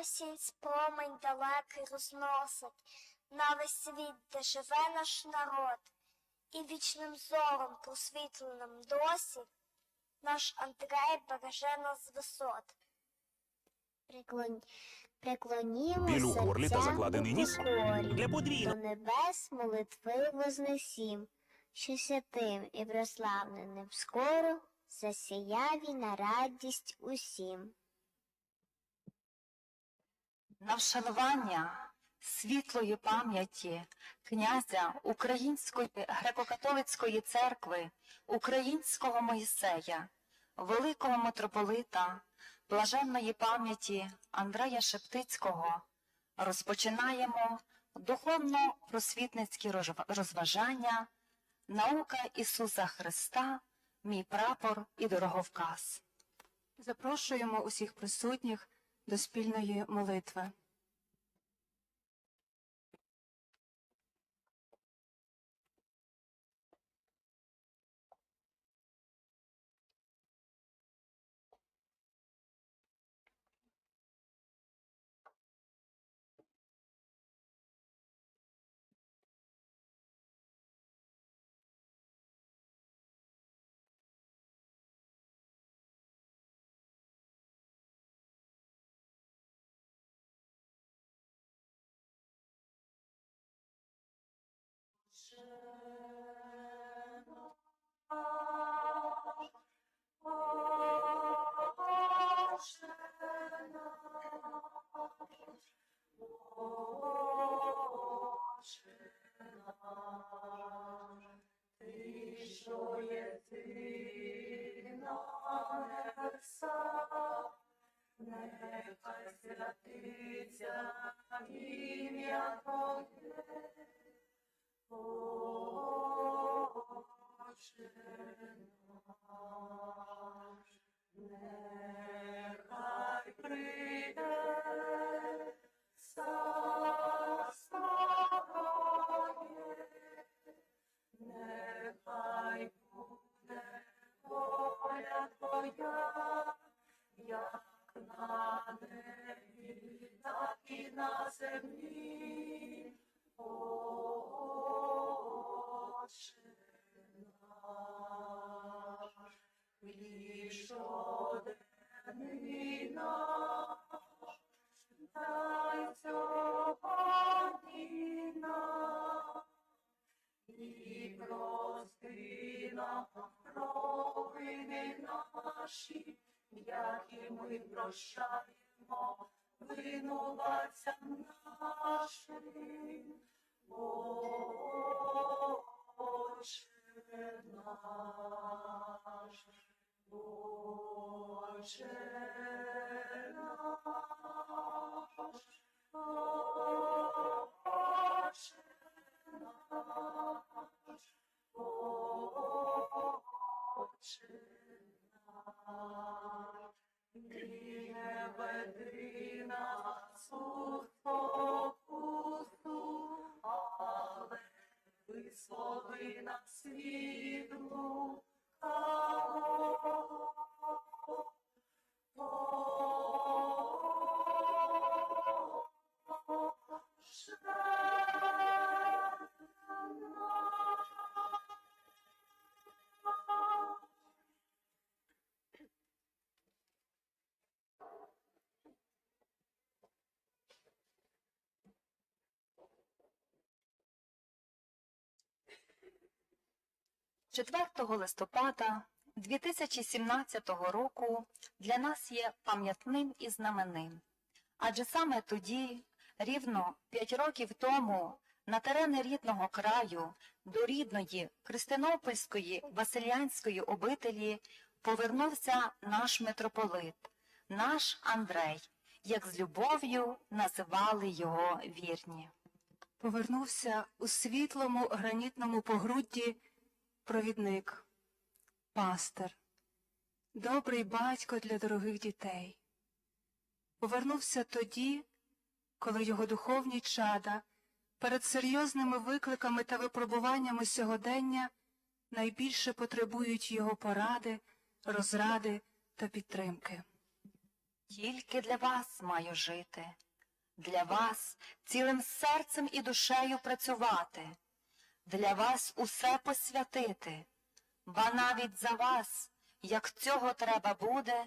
Осінь промень далекий розносить на весь світ, де живе наш народ, і вічним зором просвітленим досі наш Андрей береже нас з висот. Приклон... Преклонімося Біль у горлі та закладений ніс? Для подвійного. До небес молитви вознесім, що святим і прославленим скоро засіяві на радість усім. На вшанування світлої пам'яті князя Української греко-католицької церкви, українського Моїсея, великого митрополита, блаженної пам'яті Андрея Шептицького розпочинаємо духовно-просвітницькі розважання, наука Ісуса Христа, мій прапор і дороговказ. Запрошуємо усіх присутніх до спільної молитви. – Show провини наші, як і ми прощаємо винуватцям нашим, Боже наш, Боже наш, Боже наш. Отче наш, ти не веди нас у спокусу, але вислови нас світлу, 4 листопада 2017 року для нас є пам'ятним і знаменним. Адже саме тоді, рівно 5 років тому, на терени рідного краю, до рідної Христинопольської Василянської обителі повернувся наш митрополит, наш Андрей, як з любов'ю називали його вірні. Повернувся у світлому гранітному погрудді провідник, пастир, добрий батько для дорогих дітей. Повернувся тоді, коли його духовні чада перед серйозними викликами та випробуваннями сьогодення найбільше потребують його поради, розради та підтримки. Тільки для вас маю жити, для вас цілим серцем і душею працювати, для вас усе посвятити, ба навіть за вас, як цього треба буде,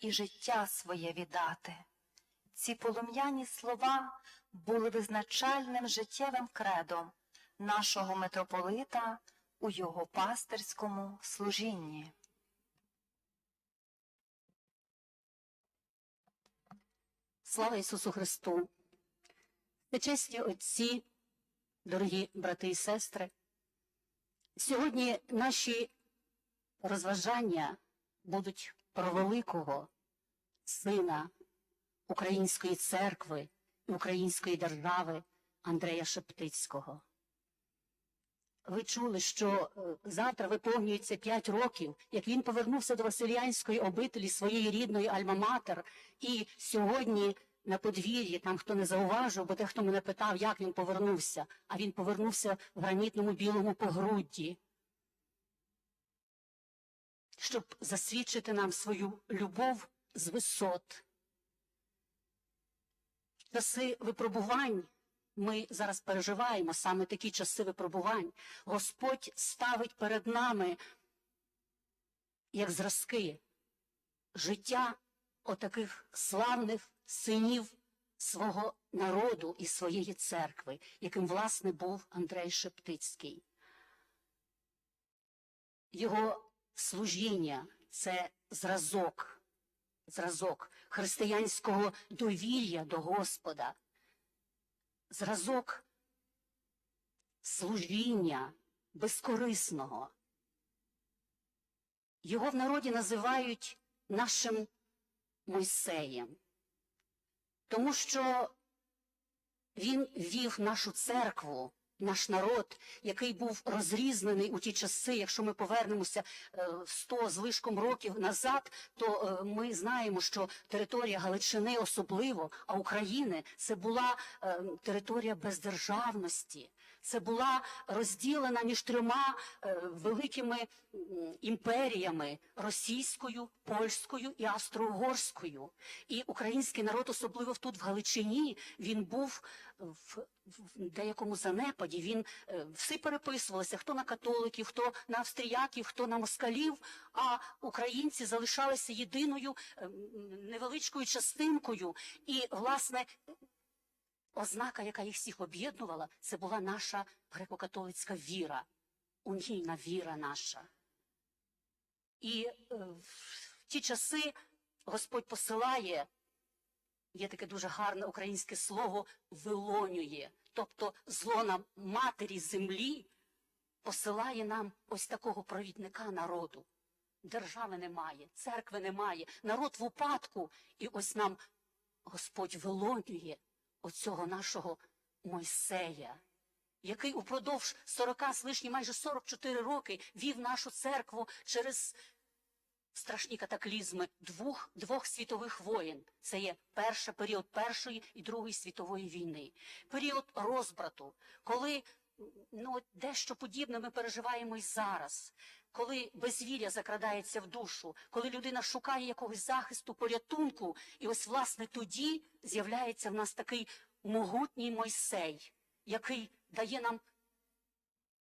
і життя своє віддати. Ці полум'яні слова були визначальним життєвим кредом нашого митрополита у його пастирському служінні. Слава Ісусу Христу! Чесні отці, дорогі брати і сестри, сьогодні наші розважання будуть про великого сина Української церкви і Української держави Андрея Шептицького. Ви чули, що е, завтра виповнюється п'ять років, як він повернувся до Василянської обителі своєї рідної Альма-Матер, і сьогодні на подвір'ї, там хто не зауважив, бо дехто мене питав, як він повернувся, а він повернувся в гранітному білому погрудді, щоб засвідчити нам свою любов з висот. Часи випробувань ми зараз переживаємо саме такі часи випробувань. Господь ставить перед нами як зразки життя отаких славних синів свого народу і своєї церкви, яким, власне, був Андрей Шептицький. Його служіння це зразок, зразок християнського довір'я до Господа, зразок служіння безкорисного. Його в народі називають нашим Мойсеєм, тому що він вів нашу церкву, наш народ, який був розрізнений у ті часи. Якщо ми повернемося е, 100 з лишком років назад, то е, ми знаємо, що територія Галичини особливо, а України це була е, територія бездержавності. Це була розділена між трьома е, великими імперіями російською, польською і австро-угорською. І український народ, особливо тут в Галичині, він був в, в деякому занепаді. Він е, всі переписувалися, хто на католиків, хто на австріяків, хто на москалів. А українці залишалися єдиною е, невеличкою частинкою. І, власне, ознака, яка їх всіх об'єднувала, це була наша греко-католицька віра, унійна віра наша. І е, в ті часи Господь посилає, є таке дуже гарне українське слово, вилонює, тобто злона матері землі посилає нам ось такого провідника народу. Держави немає, церкви немає, народ в упадку, і ось нам Господь вилонює оцього нашого Мойсея, який упродовж 40 з лишні, майже 44 роки вів нашу церкву через страшні катаклізми двох, двох світових воєн. Це є перший період Першої і Другої світової війни, період розбрату, коли ну, дещо подібне ми переживаємо і зараз. Коли безвілля закрадається в душу, коли людина шукає якогось захисту, порятунку, і ось власне тоді з'являється в нас такий могутній Мойсей, який дає нам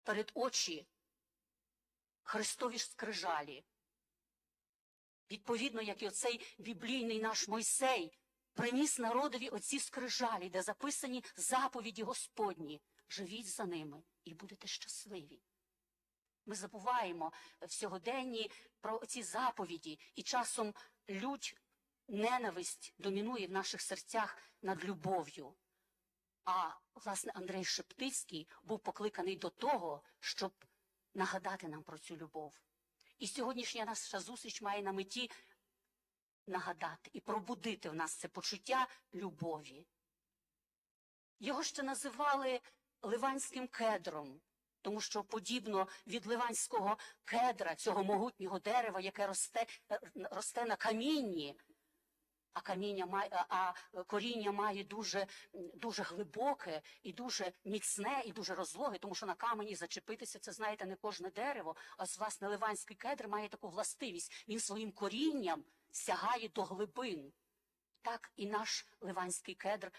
перед очі Христові скрижалі. Відповідно, як і оцей біблійний наш Мойсей приніс народові оці скрижалі, де записані заповіді Господні. Живіть за ними і будете щасливі. Ми забуваємо в сьогоденні про ці заповіді, і часом лють ненависть домінує в наших серцях над любов'ю. А власне Андрей Шептицький був покликаний до того, щоб нагадати нам про цю любов. І сьогоднішня наша зустріч має на меті нагадати і пробудити в нас це почуття любові. Його ще називали ливанським кедром, тому що подібно від ливанського кедра, цього могутнього дерева, яке росте, е, росте на камінні, а каміння має, а коріння має дуже, дуже глибоке і дуже міцне, і дуже розлоге, тому що на камені зачепитися, це знаєте, не кожне дерево. А власне ливанський кедр має таку властивість. Він своїм корінням сягає до глибин. так і наш ливанський кедр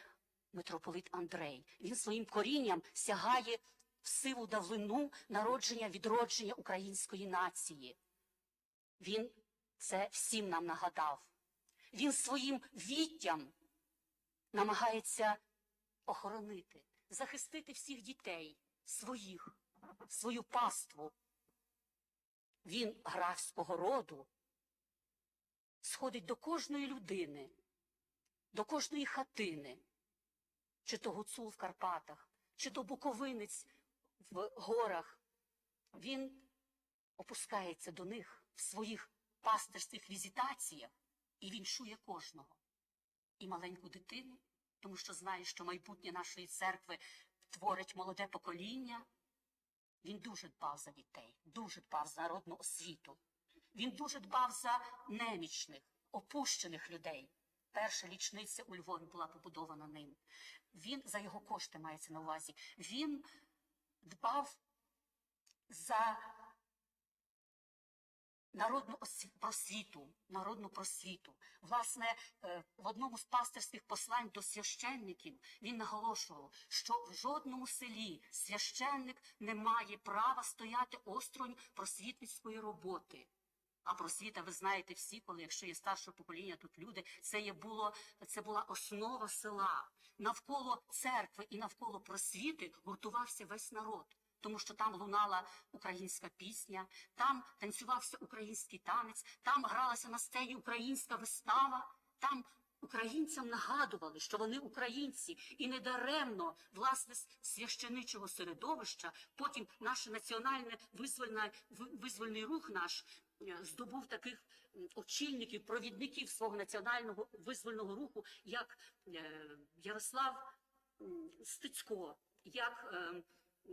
митрополит Андрей. Він своїм корінням сягає в сиву давлину народження, відродження української нації. Він це всім нам нагадав. Він своїм віттям намагається охоронити, захистити всіх дітей, своїх, свою паству. Він графського роду сходить до кожної людини, до кожної хатини, чи то гуцул в Карпатах, чи то буковинець в горах. Він опускається до них в своїх пастирських візитаціях і він чує кожного. І маленьку дитину, тому що знає, що майбутнє нашої церкви творить молоде покоління. Він дуже дбав за дітей, дуже дбав за народну освіту. Він дуже дбав за немічних, опущених людей. Перша лічниця у Львові була побудована ним. Він за його кошти мається на увазі. Він дбав за народну осві- просвіту, народну просвіту. Власне, е, в одному з пастирських послань до священників він наголошував, що в жодному селі священник не має права стояти осторонь просвітницької роботи. А просвіта, ви знаєте всі, коли якщо є старше покоління, тут люди, це є було, це була основа села. Навколо церкви і навколо просвіти гуртувався весь народ. Тому що там лунала українська пісня, там танцювався український танець, там гралася на сцені українська вистава, там українцям нагадували, що вони українці, і недаремно, власне, священичого середовища, потім наш національний визвольна, визвольний рух наш е, здобув таких очільників, провідників свого національного визвольного руху, як е, Ярослав Стецько, як е,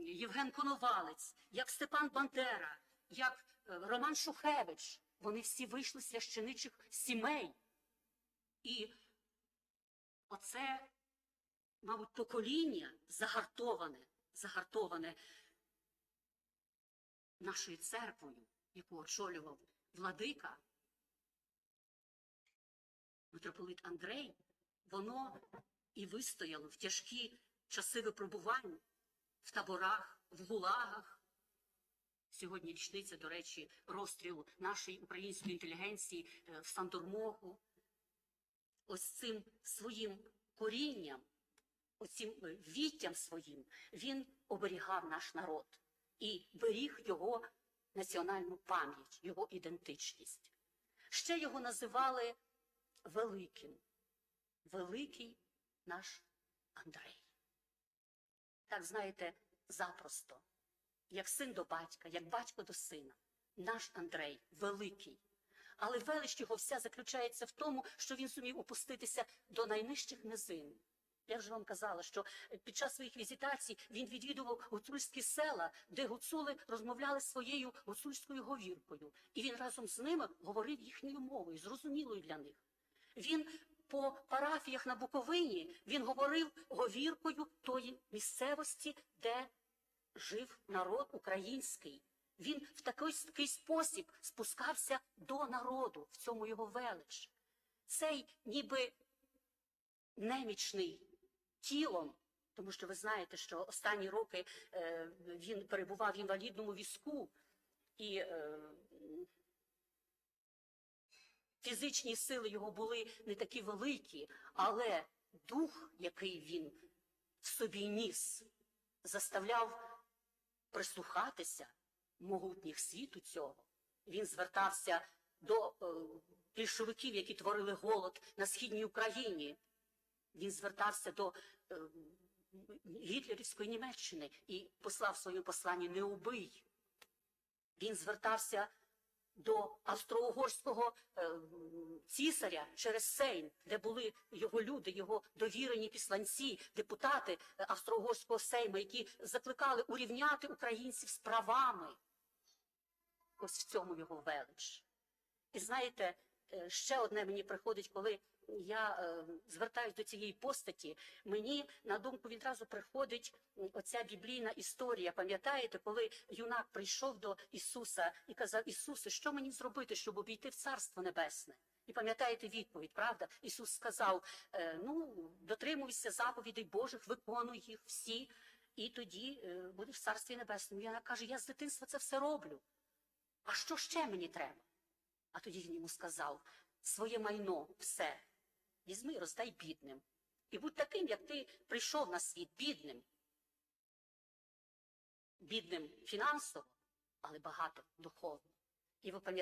Євген Коновалець, як Степан Бандера, як Роман Шухевич. Вони всі вийшли з священичих сімей. І оце, мабуть, покоління загартоване, загартоване нашою церквою, яку очолював владика, митрополит Андрей, воно і вистояло в тяжкі часи випробувань в таборах, в гулагах. Сьогодні річниця, до речі, розстрілу нашої української інтелігенції е, в Сандормогу. Ось цим своїм корінням, оцим е, віттям своїм, він оберігав наш народ і беріг його національну пам'ять, його ідентичність. Ще його називали Великим. Великий наш Андрей. Так, знаєте, запросто, як син до батька, як батько до сина. Наш Андрей великий. Але велич його вся заключається в тому, що він зумів опуститися до найнижчих низин. Я вже вам казала, що під час своїх візитацій він відвідував гуцульські села, де гуцули розмовляли своєю гуцульською говіркою. І він разом з ними говорив їхньою мовою, зрозумілою для них. Він по парафіях на Буковині він говорив говіркою тої місцевості, де жив народ український. Він в такий, спосіб спускався до народу, в цьому його велич. Цей ніби немічний тілом, тому що ви знаєте, що останні роки е, він перебував в інвалідному візку, і е, фізичні сили його були не такі великі, але дух, який він в собі ніс, заставляв прислухатися могутніх світу цього. Він звертався до е, більшовиків, які творили голод на східній Україні. Він звертався до е, гітлерівської Німеччини і послав своє послання «Не убий». Він звертався до австро-угорського е, цісаря через Сейм, де були його люди, його довірені післанці, депутати е, австро-угорського сейму, які закликали урівняти українців з правами. Ось в цьому його велич. І знаєте, е, ще одне мені приходить, коли я е, звертаюсь до цієї постаті, мені на думку відразу приходить оця біблійна історія. Пам'ятаєте, коли юнак прийшов до Ісуса і казав: Ісусе, що мені зробити, щоб обійти в Царство Небесне? І пам'ятаєте відповідь, правда? Ісус сказав: е, ну, дотримуйся заповідей Божих, виконуй їх всі, і тоді е, будеш в Царстві Небесному. Юнак каже, я з дитинства це все роблю. А що ще мені треба? А тоді він йому сказав: своє майно, все, візьми і роздай бідним. І будь таким, як ти прийшов на світ, бідним. Бідним фінансово, але багато духовно. І ви